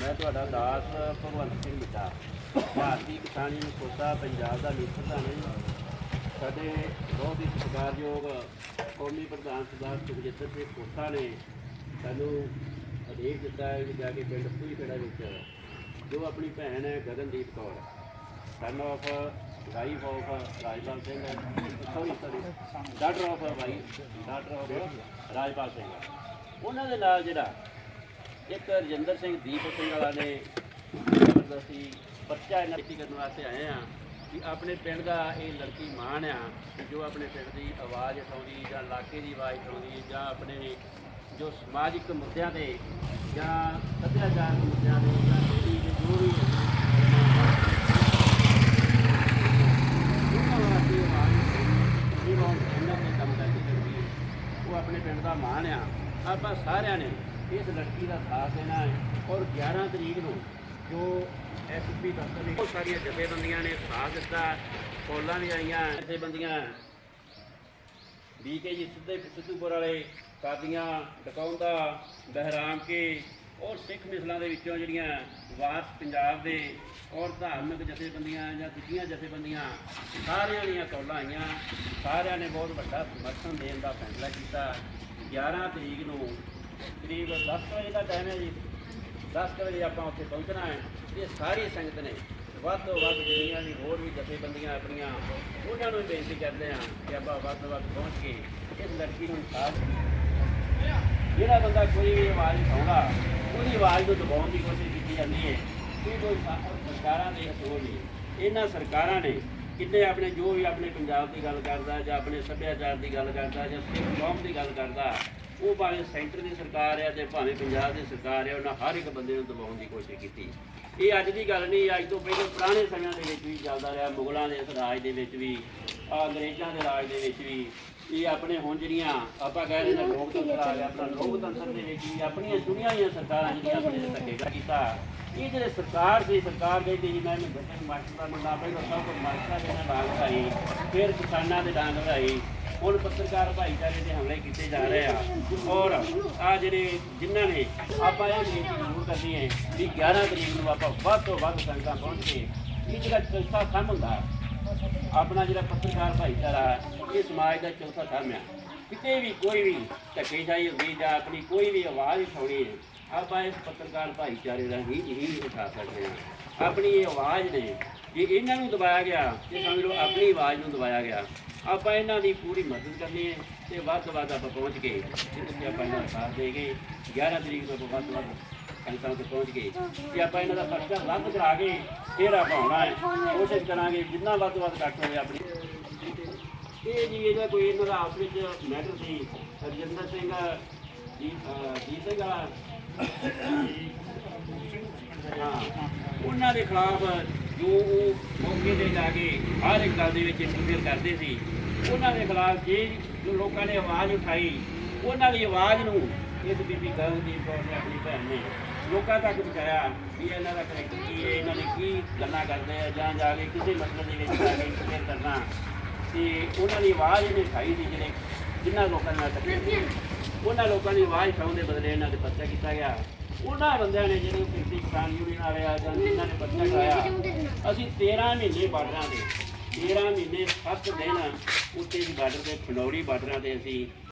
ਮੈਂ ਤੁਹਾਡਾ ਦਾਸ ਭਗਵੰਤ ਸਿੰਘ ਮਿੱਟਾ ਭਾਰਤੀ ਕਿਸਾਨੀ ਨੂੰ ਪੰਜਾਬ ਦਾ ਮੀਤ ਪ੍ਰਧਾਨ ਸਾਡੇ ਬਹੁਤ ਹੀ ਸਤਿਕਾਰਯੋਗ ਕੌਮੀ ਪ੍ਰਧਾਨ ਸਰਦਾਰ ਸੁਖਜਿੰਦਰ ਸਿੰਘ ਕੋਸਾ ਨੇ ਸਾਨੂੰ ਆਦੇਸ਼ ਦਿੱਤਾ ਹੈ ਕਿ ਜਾ ਕੇ ਪਿੰਡ ਪੂਰੀ ਖੇੜਾ ਵਿੱਚ ਜੋ ਆਪਣੀ ਭੈਣ ਹੈ Gagandeep Kaur son of wife of Rajpal Singh sorry sorry doctor of Y doctor of Rajpal Singh ਉਹਨਾਂ ਦੇ ਨਾਲ ਜਿਹੜਾ ਇੱਕ ਰਜਿੰਦਰ ਸਿੰਘ ਦੀਪ ਸਿੰਘ ਵਾਲਾ ਨੇ ਜ਼ਬਰਦਸਤੀ ਬੱਚਾ ਇਹਨਾਂ ਦੀ ਕਰਨ ਵਾਸਤੇ ਆਏ ਆ ਕਿ ਆਪਣੇ ਪਿੰਡ ਦਾ ਇਹ ਲੜਕੀ ਮਾਣ ਆ ਜੋ ਆਪਣੇ ਪਿੰਡ ਦੀ ਆਵਾਜ਼ ਉਠਾਉਂਦੀ ਜਾਂ ਇਲਾਕੇ ਦੀ ਆਵਾਜ਼ ਉਠਾਉਂਦੀ ਜਾਂ ਆਪਣੇ ਜੋ ਸਮਾਜਿਕ ਮੁੱਦਿਆਂ ਤੇ ਜਾਂ ਸੱਭਿਆਚਾਰਕ ਮੁੱਦਿਆਂ ਤੇ ਜਾਂ ਜਿਹੜੀ ਜੋ ਵੀ ਕੰਮ ਕਰਦੀ ਕਰਦੀ ਹੈ, ਉਹ ਆਪਣੇ ਪਿੰਡ ਦਾ ਮਾਣ ਆ। ਆਪਾਂ ਸਾਰਿਆਂ ਨੇ ਇਸ ਲੜਕੀ ਦਾ ਸਾਥ ਦੇਣਾ ਹੈ ਔਰ 11 ਤਰੀਕ ਨੂੰ ਜੋ ਐਸਪੀ ਦਫ਼ਤਰ ਨੇ ਬਹੁਤ ਸਾਰੀਆਂ ਜਥੇਬੰਦੀਆਂ ਨੇ ਸਾਥ ਦਿੱਤਾ ਕੋਲਾਂ ਵੀ ਆਈਆਂ, ਜਥੇਬੰਦੀਆਂ ਬੀਕੇ ਜੀ ਸਿੱਧੇ ਸਿੱਧੂਪੁਰ ਵਾਲੇ ਕਾਦੀਆਂ ਡਕਾਉਂਦਾ, ਬਹਿਰਾਮ ਕੇ ਔਰ ਸਿੱਖ ਮਿਸਲਾਂ ਦੇ ਵਿੱਚੋਂ ਜਿਹੜੀਆਂ ਵਾਰਸ ਪੰਜਾਬ ਦੇ ਔਰ ਧਾਰਮਿਕ ਜਥੇਬੰਦੀਆਂ ਜਾਂ ਦੂਜੀਆਂ ਜਥੇਬੰਦੀਆਂ, ਸਾਰਿਆਂ ਦੀਆਂ ਕੌਲਾਂ ਆਈਆਂ, ਸਾਰਿਆਂ ਨੇ ਬਹੁਤ ਵੱਡਾ ਸਮਰਥਨ ਦੇਣ ਦਾ ਫੈਸਲਾ ਕੀਤਾ। 11 ਤਰੀਕ ਨੂੰ ਕਰੀਬ 10 ਵਜੇ ਦਾ ਟਾਈਮ ਹੈ ਜੀ। 10 ਕੁ ਵਜੇ ਆਪਾਂ ਉੱਥੇ ਪਹੁੰਚਣਾ ਹੈ। ਇਹ ਸਾਰੀ ਸੰਗਤ ਨੇ ਵੱਧ ਤੋਂ ਵੱਧ ਜਿਹੜੀਆਂ ਵੀ ਹੋਰ ਵੀ ਜਥੇਬੰਦੀਆਂ ਆਪਣੀਆਂ, ਉਹਨਾਂ ਨੂੰ ਵੀ ਬੇਨਤੀ ਕਰਦੇ ਹਾਂ ਕਿ ਆਪਾਂ ਵੱਧ ਤੋਂ ਵੱਧ ਪਹੁੰਚ ਕੇ ਇਸ ਲੜਕੀ ਨੂੰ ਇਨਸਾਫ ਜਿਹੜਾ ਬੰਦਾ ਕੋਈ ਵੀ ਆਵਾਜ਼ ਉਠਾਉਂਦਾ, ਉਹਦੀ ਆਵਾਜ਼ ਨੂੰ ਦਬਾਉਣ ਦੀ ਕੋਸ਼ਿਸ਼ ਕੀਤੀ ਜਾਂਦੀ ਹੈ। ਇਹ ਕੋਈ ਸਰਕਾਰਾਂ ਦੇ ਹੱਥੋਂ ਨਹੀਂ ਇਹਨਾਂ ਸਰਕਾਰਾਂ ਨੇ ਕਿਤੇ ਆਪਣੇ ਜੋ ਵੀ ਆਪਣੇ ਪੰਜਾਬ ਦੀ ਗੱਲ ਕਰਦਾ ਜਾਂ ਆਪਣੇ ਸੱਭਿਆਚਾਰ ਦੀ ਗੱਲ ਕਰਦਾ ਜਾਂ ਸਿੱਖ ਕੌਮ ਦੀ ਗੱਲ ਕਰਦਾ, ਉਹ ਭਾਵੇਂ ਸੈਂਟਰ ਦੀ ਸਰਕਾਰ ਹੈ ਤੇ ਭਾਵੇਂ ਪੰਜਾਬ ਦੀ ਸਰਕਾਰ ਹੈ ਉਹਨਾਂ ਹਰ ਇੱਕ ਬੰਦੇ ਨੂੰ ਦਬਾਉਣ ਦੀ ਕੋਸ਼ਿਸ਼ ਕੀਤੀ। ਇਹ ਅੱਜ ਦੀ ਗੱਲ ਨਹੀਂ, ਅੱਜ ਤੋਂ ਪਹਿਲਾਂ ਪੁਰਾਣੇ ਸਮਿਆਂ ਦੇ ਵਿੱਚ ਵੀ ਚੱਲਦਾ ਰਿਹਾ, ਮੁਗਲਾਂ ਦੇ ਰਾਜ ਦੇ ਵਿੱਚ ਵੀ ਅੰਗਰੇਜ਼ਾਂ ਦੇ ਰਾਜ ਦੇ ਵਿੱਚ ਵੀ ਇਹ ਆਪਣੇ ਹੁਣ ਜਿਹੜੀਆਂ ਆਪਾਂ ਕਹਿ ਰਹੇ ਨੇ ਲੋਕਤੰਤਰ ਆ ਗਿਆ, ਆਪਣਾ ਲੋਕਤੰਤਰ ਦੇ ਵਿੱਚ ਵੀ ਆਪਣੀਆਂ ਚੁਣੀਆਂ ਹੋਈਆਂ ਸਰਕਾਰਾਂ ਜਿਹੜੀਆਂ ਆਪਣੇ ਤੇ ਧੱਕੇ ਕੀਤਾ। ਇਹ ਜਿਹੜੇ ਸਰਕਾਰ ਸੀ, ਸਰਕਾਰ ਕਹਿੰਦੀ ਸੀ ਮੈਂ ਬੱਚੇ ਮਾਸਟਰ ਦਾ ਮੁੰਡਾ ਪਹਿਲਾਂ ਸਭ ਤੋਂ ਮਾਸਟਰਾਂ ਦੇ ਨਾਲ ਡਾਂਗ ਵਧਾਈ ਫਿਰ ਕਿਸਾਨਾਂ ਦੇ ਡਾਂਗ ਵਧਾਈ ਹੁਣ ਪੱਤਰਕਾਰ ਭਾਈਚਾਰੇ ਦੇ ਹਮਲੇ ਕੀਤੇ ਜਾ ਰਹੇ ਆ। ਔਰ ਆ ਜਿਹੜੇ ਜਿਨ੍ਹਾਂ ਨੇ ਆਪਾਂ ਇਹ ਬੇਨਤੀ ਜ਼ਰੂਰ ਕਰਨੀ ਹੈ ਵੀ 11 ਤਰੀਕ ਨੂੰ ਆਪਾਂ ਵੱਧ ਤੋਂ ਵੱਧ ਸੰਗਤਾਂ ਪਹੁੰਚ ਕੇ, ਇਹ ਜਿਹੜਾ ਚੌਥਾ ਕੰਮ ਹੁੰਦਾ ਆਪਣਾ ਜਿਹੜਾ ਪੱਤਰਕਾਰ ਭਾਈਚਾਰਾ ਇਹ ਸਮਾਜ ਦਾ ਚੌਥਾ ਧਰਮ ਹੈ। ਕਿਤੇ ਵੀ ਕੋਈ ਵੀ ਧੱਕੇਸ਼ਾਹੀ ਹੁੰਦੀ ਜਾਂ ਆਪਣੀ ਕੋਈ ਵੀ ਆਵਾਜ਼ ਉਠਾਉਣੀ ਹੈ, ਆਪਾਂ ਇਸ ਪੱਤਰਕਾਰ ਭਾਈਚਾਰੇ ਦਾ ਹੀ ਹੀ ਉਠਾ ਸਕਦੇ ਹਾਂ। ਆਪਣੀ ਇਹ ਆਵਾਜ਼ ਨੇ, ਜੇ ਇਹਨਾਂ ਨੂੰ ਦਬਾਇਆ ਗਿਆ, ਤੇ ਸਮਝ ਲਓ ਆਪਣੀ ਆਵਾਜ਼ ਨੂੰ ਦਬਾਇਆ ਗਿਆ, ਆਪਾਂ ਇਹਨਾਂ ਦੀ ਪੂਰੀ ਮਦਦ ਕਰਨੀ ਹੈ ਤੇ ਵੱਧ ਤੋਂ ਵੱਧ ਆਪਾਂ ਪਹੁੰਚ ਕੇ, ਜਿੱਥੇ ਆਪਾਂ ਇਹਨਾਂ ਦਾ ਸਾਥ ਦੇ ਕੇ 11 ਤਰੀਕ ਨੂੰ ਆਪਾਂ ਵੱਧ ਤੋਂ ਵੱਧ ਸੰਗਤਾਂ ਤੇ ਪਹੁੰਚ ਗਏ ਤੇ ਆਪਾਂ ਇਹਨਾਂ ਦਾ ਖਰਚਾ ਰੱਦ ਕਰਾ ਕੇ ਫਿਰ ਆਪਾਂ ਆਉਣਾ ਹੈ। ਕੋਸ਼ਿਸ਼ ਕਰਾਂਗੇ ਜਿੰਨਾ ਵੱਧ ਤੋਂ ਵੱਧ ਘੱਟ ਹੋਵੇ ਆਪਣੀ। ਇਹ ਜੀ ਇਹਦਾ ਕੋਈ ਇਹਨਾਂ ਦਾ ਆਪਸ ਵਿੱਚ ਮੈਟਰ ਸੀ ਰਜਿੰਦਰ ਸਿੰਘ, ਜੀ ਜੀ ਸਿੰਘ ਵਾਲਾ। ਹਾਂ, ਉਹਨਾਂ ਦੇ ਖਿਲਾਫ ਜੋ ਉਹ ਮੌਕੇ ਤੇ ਜਾ ਕੇ ਹਰ ਇੱਕ ਗੱਲ ਦੇ ਵਿੱਚ ਇੰਟਰਫੇਅਰ ਕਰਦੇ ਸੀ। ਉਹਨਾਂ ਦੇ ਖਿਲਾਫ ਜੇ ਜੋ ਲੋਕਾਂ ਨੇ ਆਵਾਜ਼ ਉਠਾਈ, ਉਹਨਾਂ ਦੀ ਆਵਾਜ਼ ਨੂੰ ਇਸ ਬੀਬੀ ਗਗਨਦੀਪ ਕੌਰ ਨੇ ਆਪਣੀ ਭੈਣ ਨੇ ਲੋਕਾਂ ਤੱਕ ਪਹੁੰਚਾਇਆ ਵੀ ਇਹਨਾਂ ਦਾ ਕਰੈਕਟਰ ਕੀ ਹੈ, ਇਹਨਾਂ ਨੇ ਕੀ ਗੱਲਾਂ ਕਰਦੇ ਆ, ਜਾਂ ਜਾ ਕੇ ਕਿਸੇ ਮਸਲੇ ਦੇ ਵਿੱਚ ਜਾ ਕੇ ਇੰਟਰਫੇਅਰ ਕਰਨਾ ਤੇ ਉਹਨਾਂ ਦੀ ਆਵਾਜ਼ ਇਹਨੇ ਉਠਾਈ ਸੀ ਜਿਹੜੇ ਜਿਨ੍ਹਾਂ ਲੋਕਾਂ ਨਾਲ ਟੱਕਰ ਉਹਨਾਂ ਲੋਕਾਂ ਦੀ ਆਵਾਜ਼ ਉਠਾਉਣ ਦੇ ਬਦਲੇ ਇਹਨਾਂ ਦੇ ਪਰਚਾ ਕੀਤਾ ਗਿਆ। ਉਹਨਾਂ ਬੰਦਿਆਂ ਨੇ ਜਿਹੜੇ ਕਿਰਤੀ ਕਿਸਾਨ ਯੂਨੀਅਨ ਵਾਲੇ ਆ ਜਾਂ ਜਿਨ੍ਹਾਂ ਨੇ ਪਰਚਾ ਕਰਾਇਆ, ਅਸੀਂ 13 ਮਹੀਨੇ ਬਾਰਡਰਾਂ ਦੇ 13 ਮਹੀਨੇ 7 ਦਿਨ ਉੱਤੇ ਬਾਰਡਰ ਤੇ ਖਨੌਰੀ ਬਾਰਡਰਾਂ ਤੇ ਅਸੀਂ